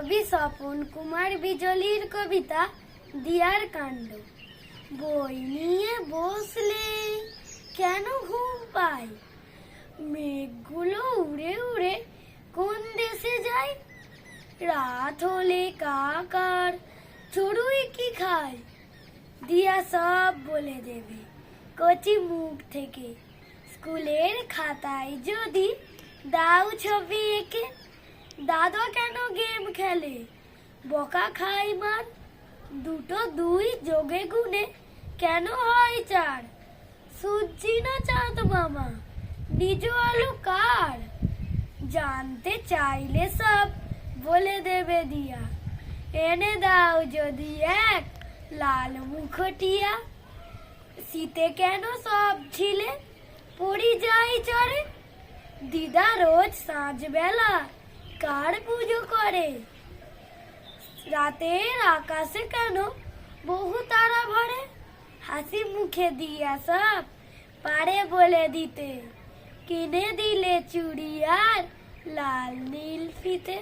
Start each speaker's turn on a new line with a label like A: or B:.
A: কবি স্বপন কুমার বিজলির কবিতা দিয়ার কাণ্ড। বই নিয়ে বসলে কেন ঘুম পায়? মেঘগুলো উড়ে উড়ে কোন দেশে যায়? রাত হলে কাকার চড়ুই কি খায়? দিয়া সব বলে দেবে কচি মুখ থেকে। স্কুলের খাতায় যদি দাও ছবি এঁকে দাদা কেন গেম খেলে? বকা খাই মার, দুটো দুই যোগে গুণে কেন হয় চার? সুজি না চাঁদ মামা, নিজ আলু কার? জানতে চাইলে সব বলে দেবে দিয়া। এনে দাও যদি এক লাল মুখটিয়া। শীতে কেন সব ছিলে? পড়ি যাই চরে, দিদা রোজ সাঁঝবেলা কার পুজো করে? রাতের আকাশে কেন বহু তারা ভরে? হাসি মুখে দিয়া সব পারে বলে দিতে। কিনে দিলে চুড়ি আর লাল নীল ফিতে।